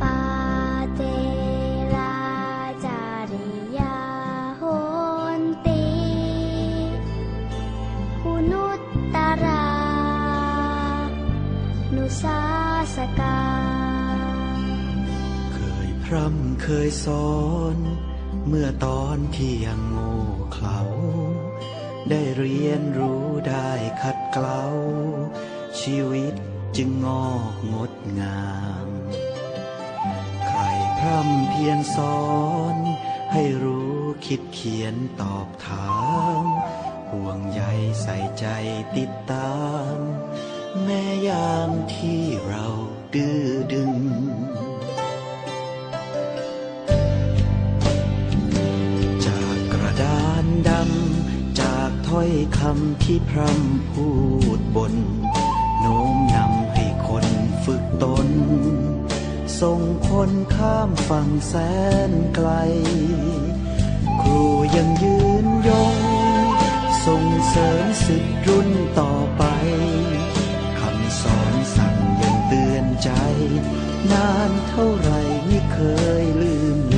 ปาเตราจาริยาโหนติคุณุตตรานุสาสกาเคยพร่ำเคยสอน เมื่อตอนที่ยังโง่ ได้เรียนรู้ได้ขัดเกลาชีวิตจึงงอกงดงาม ใครพร่ำเพียรสอน ให้รู้คิดเขียนตอบถาม ห่วงใยใส่ใจติดตาม แม้ยามที่เราดื้อดึง คำที่พร่ำพูดบน โน้มนำให้คนฝึกตน ส่งคนข้ามฝั่งแสนไกล ครูยังยืนยง ส่งเสริมสิทธิ์รุ่นต่อไป คำสอนสั่งยังเตือนใจ นานเท่าไรไม่เคยลืมเลือ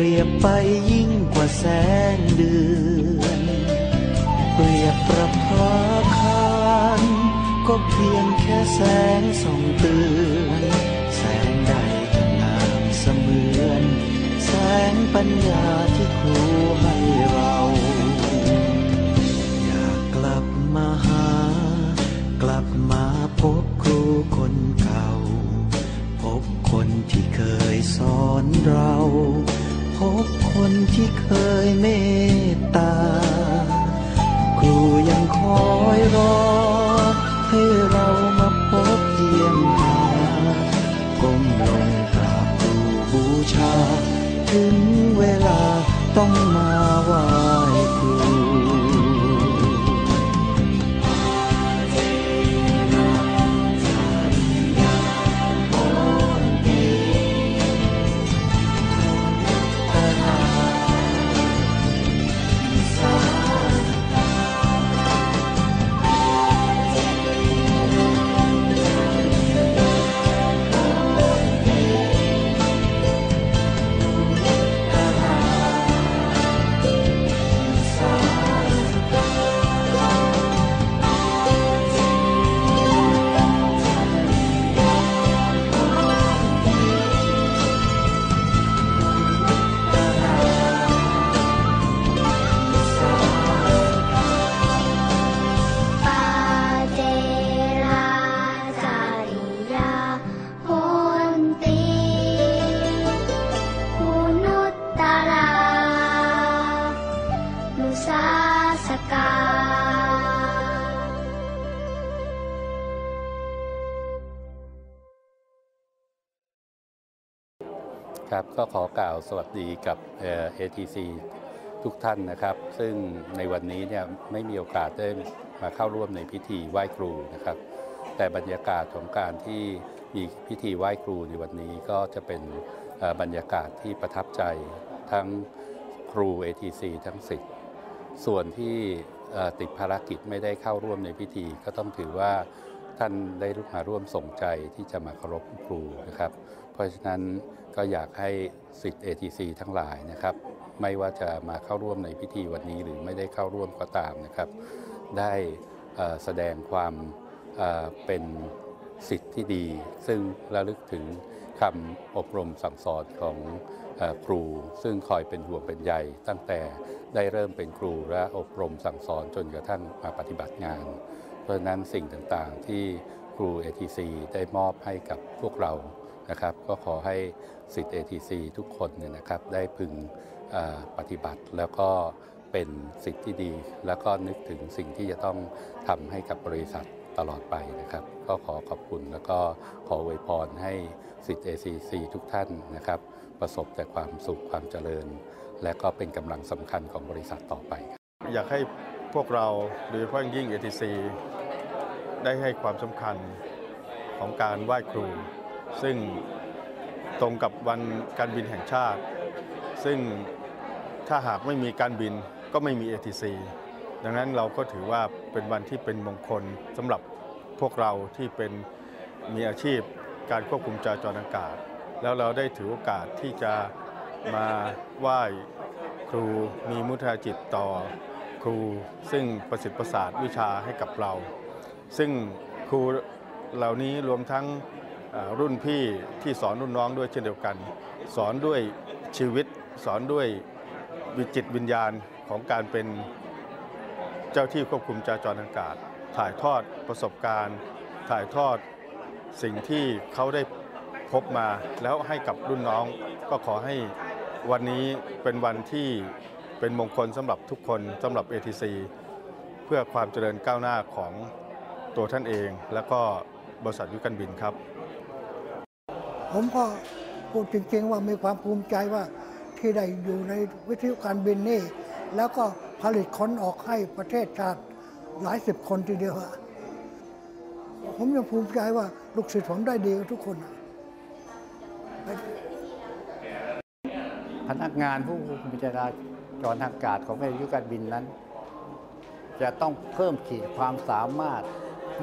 เปรียบไปยิ่งกว่าแสงเดือน เปรียบประภาคารก็เพียงแค่แสงส่องเตือน แสงใดก็งามเสมือน แสงปัญญาที่ครูให้เรา อยากกลับมาหา กลับมาพบครูคนเก่า พบคนที่เคยสอนเรา พบคนที่เคยเมตตา ครูยังคอยรอ ให้เรามาพบเยี่ยมหาก้มลงกราบครูบูชา ถึงเวลาต้องมาว่า ครับก็ขอกล่าวสวัสดีกับเอ่อ ATC ทุกท่านนะครับ ซึ่งในวันนี้เนี่ยไม่มีโอกาสได้มาเข้าร่วมในพิธีไหว้ครูนะครับ แต่บรรยากาศของการที่มีพิธีไหว้ครูในวันนี้ก็จะเป็นบรรยากาศที่ประทับใจทั้งครู ATC ทั้งสิทธิ์ส่วนที่ติดภารกิจไม่ได้เข้าร่วมในพิธีก็ต้องถือว่า ท่านได้รุกมาร่วมส่งใจที่จะมาเคารพครูนะครับ เพราะฉะนั้นก็อยากให้สิทธิ์ ATC ทั้งหลายนะครับ ไม่ว่าจะมาเข้าร่วมในพิธีวันนี้หรือไม่ได้เข้าร่วมก็ตามนะครับ ได้แสดงความเป็นสิทธิ์ที่ดี ซึ่งระลึกถึงคำอบรมสั่งสอนของอครู ซึ่งคอยเป็นห่วงเป็นใยตั้งแต่ได้เริ่มเป็นครูและอบรมสั่งสอนจนกระทั่งมาปฏิบัติงาน ราะฉะนั้นสิ่งต่างๆ ที่ครู ATC ได้มอบให้กับพวกเรานะครับ ก็ขอให้สิทธิ์ ATC ทุกคนเนี่ยนะครับได้พึงปฏิบัติแล้วก็เป็นสิ่งที่ดี แล้วก็นึกถึงสิ่งที่จะต้องทำให้กับบริษัทตลอดไปนะครับ ก็ขอขอบคุณแล้วก็ขออวยพรให้สิทธิ์ ACC ทุกท่านนะครับ ประสบแต่ความสุขความเจริญ และก็เป็นกำลังสำคัญของบริษัทต่อไป อยากให้พวกเราโดยเฉพาะอย่งยิ่ง ATC ได้ให้ความสำคัญของการไหว้ครู ซึ่งตรงกับวันการบินแห่งชาติ ซึ่งถ้าหากไม่มีการบินก็ไม่มี ATC ดังนั้นเราก็ถือว่าเป็นวันที่เป็นมงคลสำหรับพวกเราที่เป็นมีอาชีพการควบคุมจราจรอากาศ แล้วเราได้ถือโอกาสที่จะมาไหว้ครูมีมุทาจิตต่อครูซึ่งประสิทธิ์ประสาทวิชาให้กับเรา ซึ่งครูเหล่านี้รวมทั้งรุ่นพี่ที่สอนรุ่นน้องด้วยเช่นเดียวกัน สอนด้วยชีวิตสอนด้วยวิจิตวิญญาณของการเป็นเจ้าที่ควบคุมจราจรอากาศ ถ่ายทอดประสบการณ์ ถ่ายทอดสิ่งที่เขาได้พบมาแล้วให้กับรุ่นน้องก็ขอให้วันนี้เป็นวันที่เป็นมงคลสำหรับทุกคนสำหรับ ATC เพื่อความเจริญก้าวหน้าของ ตัวท่านเอง และก็บริษัทยุกันบินครับ ผมก็พูดจริงๆว่ามีความภูมิใจว่าที่ได้อยู่ในวิทยุการบินนี่ แล้วก็ผลิตคนออกให้ประเทศชาติหลายสิบคนทีเดียวอะผมยังภูมิใจว่าลูกศิษย์ผมได้ดีกับทุกคนอะพนักงานผู้คุมจราจรทางอากาศของวิทยุการบินนั้น จะต้องเพิ่มขีดความสามารถ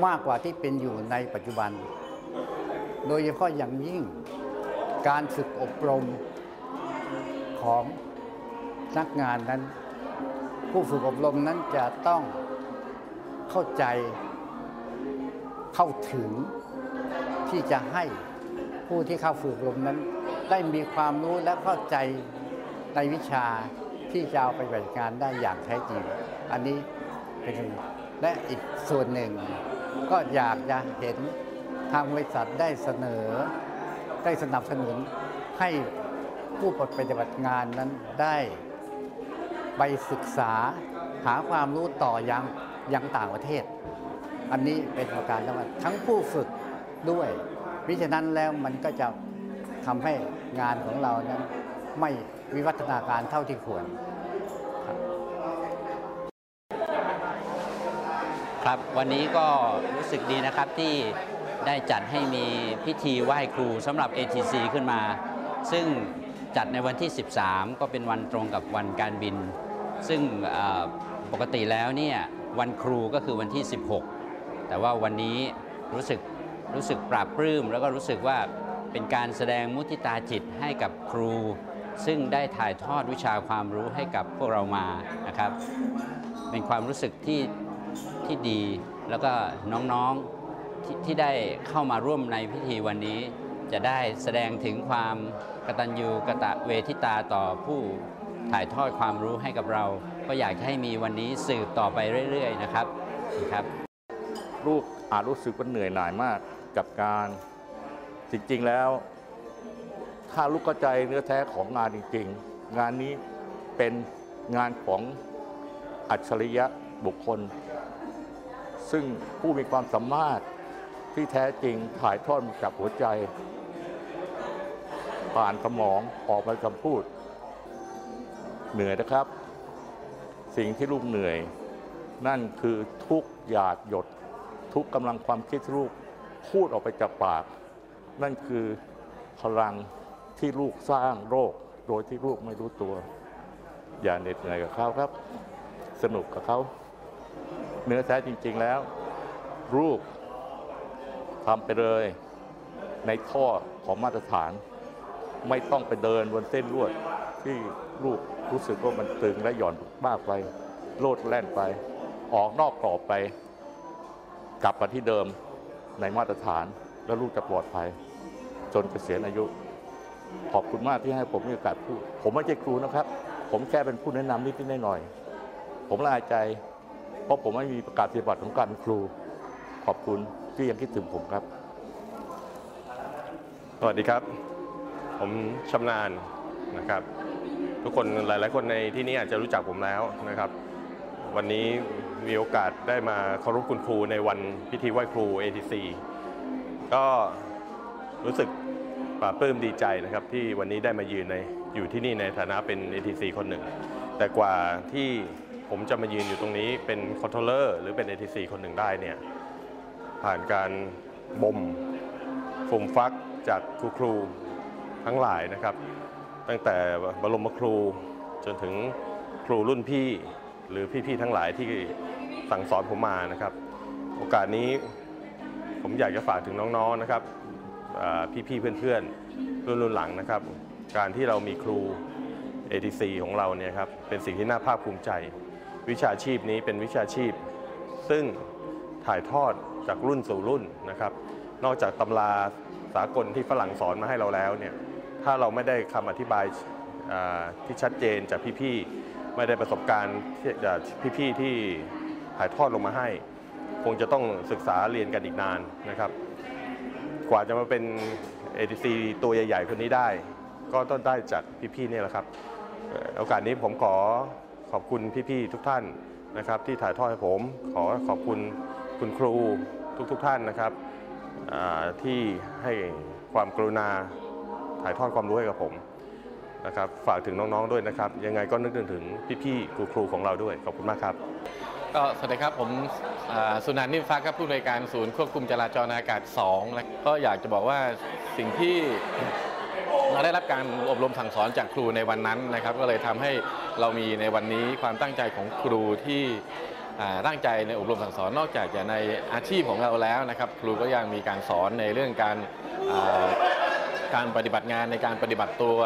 มากกว่าที่เป็นอยู่ในปัจจุบัน โดยเฉพาะอย่างยิ่งการฝึกอบรมของนักงานนั้น ผู้ฝึกอบรมนั้นจะต้องเข้าใจเข้าถึงที่จะให้ผู้ที่เข้าฝึกอบรมนั้น ได้มีความรู้และเข้าใจในวิชาที่จะเอาไปปฏิบัติงานได้อย่างแท้จริง อันนี้เป็นและอีกส่วนหนึ่ง ก็อยากจะเห็นทางบริษัทได้เสนอ ได้สนับสนุนให้ผู้ปฏิบัติงานนั้นได้ไปศึกษาหาความรู้ต่อยังยังต่างประเทศ อันนี้เป็นประการสำคัญทั้งผู้ฝึกด้วยมิฉะนั้นแล้วมันก็จะทำให้งานของเรานั้นไม่วิวัฒนาการเท่าที่ควร ครับวันนี้ก็รู้สึกดีนะครับที่ได้จัดให้มีพิธีไหว้ครูสำหรับ ATC ขึ้นมา ซึ่งจัดในวันที่ 13 ก็เป็นวันตรงกับวันการบิน ซึ่งปกติแล้วเนี่ยวันครูก็คือวันที่ 16 แต่ว่าวันนี้รู้สึกรู้สึกปราบปลื้ม แล้วก็รู้สึกว่าเป็นการแสดงมุทิตาจิตให้กับครู ซึ่งได้ถ่ายทอดวิชาความรู้ให้กับพวกเรามานะครับ เป็นความรู้สึกที่ ที่ดี แล้วก็น้องๆทที่ได้เข้ามาร่วมในพิธีวันนี้ จะได้แสดงถึงความกตัญญูกะตะเวทิตาต่อผู้ถ่ายทอดความรู้ให้กับเรา ก็อยากให้มีวันนี้สืบต่อไปเรื่อย ๆ นะครับครับลูกอาจรู้สึกว่าเหนื่อยหน่ายมากกับการจริงๆแล้ว ถ้าลูกเข้าใจเนื้อแท้ของงานจริง ๆ งานนี้เป็นงานของอัจฉริยะบุคคล ซึ่งผู้มีความสามารถที่แท้จริงถ่ายทอดมาจากหัวใจ ผ่านสมองออกมาคำพูด เหนื่อยนะครับ สิ่งที่ลูกเหนื่อย นั่นคือทุกหยาดหยด ทุกกำลังความคิดลูกพูดออกไปจากปาก นั่นคือพลังที่ลูกสร้างโรค โดยที่ลูกไม่รู้ตัว อย่าเหน็ดเหนื่อยกับเขาครับ สนุกกับเขา เนื้อแท้จริง ๆ แล้วลูกทำไปเลยในท่อของมาตรฐาน ไม่ต้องไปเดินบนเส้นลวด ที่ลูกรู้สึกว่ามันตึงและหย่อนมากไป โลดแล่นไป ออกนอกกรอบไป กลับมาที่เดิมในมาตรฐาน แล้วลูกจะปลอดภัย จนเกษียณอายุ ขอบคุณมากที่ให้ผมมีโอกาสพูด ผมไม่ใช่ครูนะครับ ผมแค่เป็นผู้แนะนำนิดๆหน่อยๆผมละอายใจ เพราะผมไม่มีประกาศนียบัตรของการเป็นครู ขอบคุณที่ยังคิดถึงผมครับ สวัสดีครับ ผมชำนาญนะครับ ทุกคนหลาย ๆ คนในที่นี้อาจจะรู้จักผมแล้วนะครับ วันนี้มีโอกาสได้มาเคารพคุณครูในวันพิธีไหว้ครู ATC ก็รู้สึกปลาปลื้มดีใจนะครับ ที่วันนี้ได้มายืนในอยู่ที่นี่ในฐานะเป็น ATC คนหนึ่ง แต่กว่าที่ ผมจะมายืนอยู่ตรงนี้เป็นคอนโทรลเลอร์หรือเป็น ATC คนหนึ่งได้เนี่ยผ่านการบ่มฟุ่มฟักจากครูครูทั้งหลายนะครับ ตั้งแต่บรมครูจนถึงครูรุ่นพี่หรือพี่ๆทั้งหลายที่สั่งสอนผมมานะครับ โอกาสนี้ผมอยากจะฝากถึงน้องๆนะครับอ่พี่ๆเพื่อนๆ รุ่นรุ่นหลังนะครับ การที่เรามีครู ATC ของเราเนี่ยครับเป็นสิ่งที่น่าภาคภูมิใจ วิชาชีพนี้เป็นวิชาชีพ ซึ่งถ่ายทอดจากรุ่นสู่รุ่นนะครับ นอกจากตำราสากลที่ฝรั่งสอนมาให้เราแล้วเนี่ยถ้าเราไม่ได้คำอธิบายที่ชัดเจนจากพี่ๆไม่ได้ประสบการณ์จากพี่ๆที่ถ่ายทอดลงมาให้ คงจะต้องศึกษาเรียนกันอีกนานนะครับ กว่าจะมาเป็น ATC ตัวใหญ่ๆคนนี้ได้ ก็ต้องได้จากพี่ๆเนี่ยแหละครับโอกาสนี้ผมขอ ขอบคุณพี่ๆทุกท่านนะครับ ที่ถ่ายทอดให้ผม ขอขอบคุณคุณครูทุกๆทท่านนะครับที่ให้ความกรุณาถ่ายทอดความรู้ให้กับผมนะครับฝากถึงน้องๆด้วยนะครับ ยังไงก็นึกถึงพี่ๆครูๆของเราด้วยขอบคุณมากครับก็สวัสดีครับผมสุนันท์นิ่มฟ้าครับผู้อำนวยการศูนย์ควบคุมจราจรอากาศ2และก็อยากจะบอกว่าสิ่งที่เราได้รับการอบรมสั่งสอนจากครูในวันนั้นนะครับ ก็เลยทำให้ เรามีในวันนี้ความตั้งใจของครูที่ตั้งใจในอบรมสั่งสอนนอกจากจะในอาชีพของเราแล้วนะครับ ครูก็ยังมีการสอนในเรื่องการการปฏิบัติงานในการปฏิบัติตัว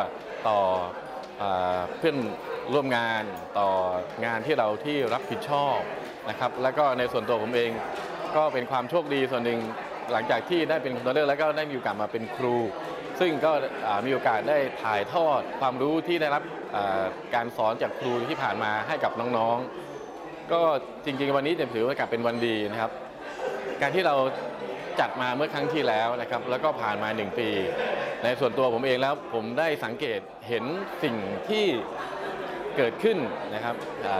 ต่ออ่าเพื่อนร่วมงานต่องานที่เราที่รับผิดชอบนะครับ แล้วก็ในส่วนตัวผมเองก็เป็นความโชคดีส่วนหนึ่งหลังจากที่ได้เป็นคอนโทรลเลอร์แล้วก็ได้มีโอกาสมาเป็นครู ซึ่งก็มีโอกาสได้ถ่ายทอดความรู้ที่ได้รับการสอนจากครูที่ผ่านมาให้กับน้องๆ ก็จริงๆ วันนี้ถือว่ากลับเป็นวันดีนะครับ การที่เราจัดมาเมื่อครั้งที่แล้วนะครับ แล้วก็ผ่านมา 1 ปี ในส่วนตัวผมเองแล้วผมได้สังเกตเห็นสิ่งที่เกิดขึ้นนะครับ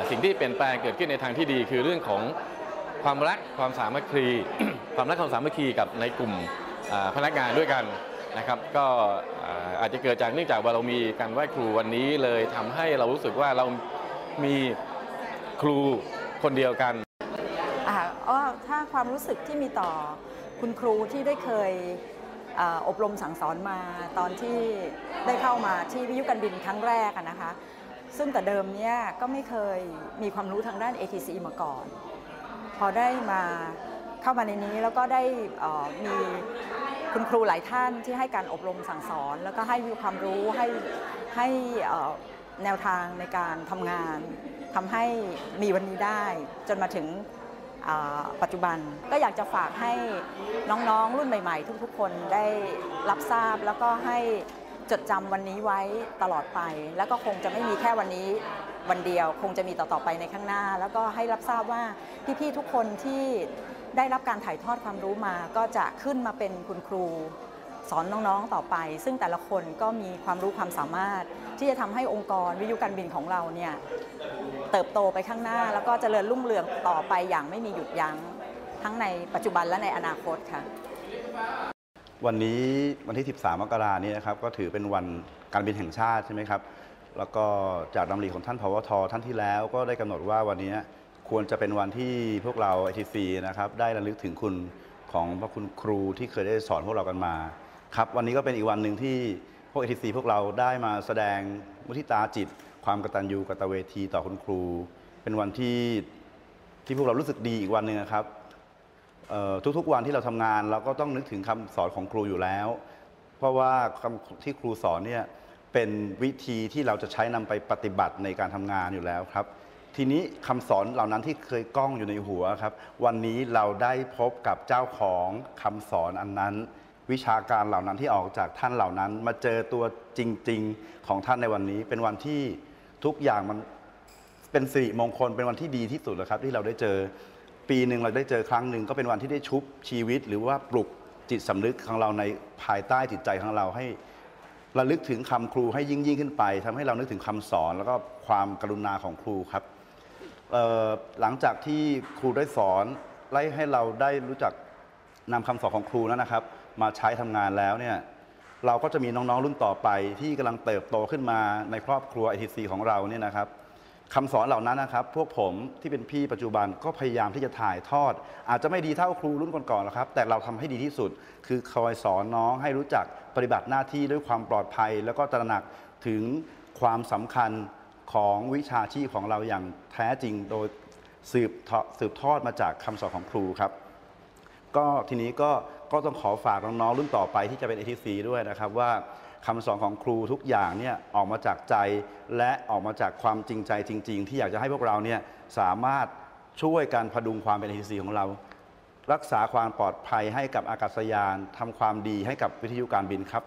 สิ่งที่เปลี่ยนแปลงเกิดขึ้นในทางที่ดี คือเรื่องของความรักความสามัคคีความรักความสามัคคีกับในกลุ่มพนักงานด้วยกัน นะครับ ก็อาจจะเกิดจากเนื่องจากว่าเรามีการไหว้ครูวันนี้เลยทำให้เรารู้สึกว่าเรามีครูคนเดียวกันอ่าอ้อถ้าความรู้สึกที่มีต่อคุณครูที่ได้เคยอบรมสั่งสอนมาตอนที่ได้เข้ามาที่วิทยุการบินครั้งแรกนะคะ ซึ่งแต่เดิมเนี้ยก็ไม่เคยมีความรู้ทางด้าน ATC มาก่อน พอได้มาเข้ามาในนี้แล้วก็ได้มี คุณครูหลายท่านที่ให้การอบรมสั่งสอน แล้วก็ให้มีความรู้ให้ให้แนวทางในการทำงานทำให้มีวันนี้ได้ จนมาถึงปัจจุบันก็อยากจะฝากให้น้องๆ รุ่นใหม่ ๆ ทุกๆ คนได้รับทราบแล้วก็ให้จดจำวันนี้ไว้ตลอดไป แล้วก็คงจะไม่มีแค่วันนี้วันเดียว คงจะมีต่อๆไปในข้างหน้า แล้วก็ให้รับทราบว่าพี่ๆทุกคนที่ ได้รับการถ่ายทอดความรู้มาก็จะขึ้นมาเป็นคุณครู สอนน้องๆต่อไป ซึ่งแต่ละคนก็มีความรู้ความสามารถ ที่จะทำให้องค์กรวิทยุการบินของเราเนี่ยเติบโตไปข้างหน้า แล้วก็เจริญรุ่งเรืองต่อไปอย่างไม่มีหยุดยัง้งทั้งในปัจจุบันและในอนาคตค่ะ วันนี้วันที่ 13 มกรานี้นะครับ ก็ถือเป็นวันการบินแห่งชาติใช่ไหมครับ แล้วก็จากดำริของท่านพวทท่านที่แล้วก็ได้กำหนดว่าวันนี้ ควรจะเป็นวันที่พวกเรา ITC นะครับได้ระลึกถึงคุณของพระคุณครูที่เคยได้สอนพวกเรากันมาครับวันนี้ก็เป็นอีกวันหนึ่งที่พวก ITC พวกเราได้มาแสดงมุทิตาจิต ความกตัญญูกตเวทีต่อคุณครู เป็นวันที่ที่พวกเรารู้สึกดีอีกวันหนึ่งนะครับทุกๆวันที่เราทำงานเราก็ต้องนึกถึงคำสอนของครูอยู่แล้ว เพราะว่าคำที่ครูสอนเนี่ยเป็นวิธีที่เราจะใช้นำไปปฏิบัติในการทำงานอยู่แล้วครับ ทีนี้คำสอนเหล่านั้นที่เคยก้องอยู่ในหัวครับ วันนี้เราได้พบกับเจ้าของคำสอนอันนั้น วิชาการเหล่านั้นที่ออกจากท่านเหล่านั้น มาเจอตัวจริง ๆของท่านในวันนี้ เป็นวันที่ทุกอย่างมันเป็นสิริมงคลเป็นวันที่ดีที่สุดแล้วครับ ที่เราได้เจอปีหนึ่งเราได้เจอครั้งหนึ่งก็เป็นวันที่ได้ชุบชีวิต หรือว่าปลุกจิตสำนึกของเราในภายใต้จิตใจของเราให้ระลึกถึงคำครูให้ยิ่งยิ่งขึ้นไปทำให้เรานึกถึงคำสอน แล้วก็ความกรุณาของครูครับ หลังจากที่ครูได้สอนไล่ให้เราได้รู้จักนำคำสอนของครูนั้นนะครับ มาใช้ทำงานแล้วเนี่ยเราก็จะมีน้องๆรุ่นต่อไปที่กำลังเติบโตขึ้นมาในครอบครัว ITC ของเราเนี่ยนะครับคำสอนเหล่านั้นนะครับ พวกผมที่เป็นพี่ปัจจุบันก็พยายามที่จะถ่ายทอด อาจจะไม่ดีเท่าครูรุ่นก่อนๆหรอกครับ แต่เราทำให้ดีที่สุด คือคอยสอนน้องให้รู้จักปฏิบัติหน้าที่ด้วยความปลอดภัย แล้วก็ตระหนักถึงความสำคัญ ของวิชาชีพของเราอย่างแท้จริงโดยสืบทอสืบทอดมาจากคำสอนของครูครับ ก็ทีนี้ก็ก็ต้องขอฝากน้องๆรุ่นต่อไปที่จะเป็น ATC ด้วยนะครับว่าคำสอนของครูทุกอย่างเนี่ยออกมาจากใจและออกมาจากความจริงใจจริง ๆ ที่อยากจะให้พวกเราเนี่ยสามารถช่วยกันพดุงความเป็น ATC ของเรา รักษาความปลอดภัยให้กับอากาศยานทำความดีให้กับวิทยุการบินครับ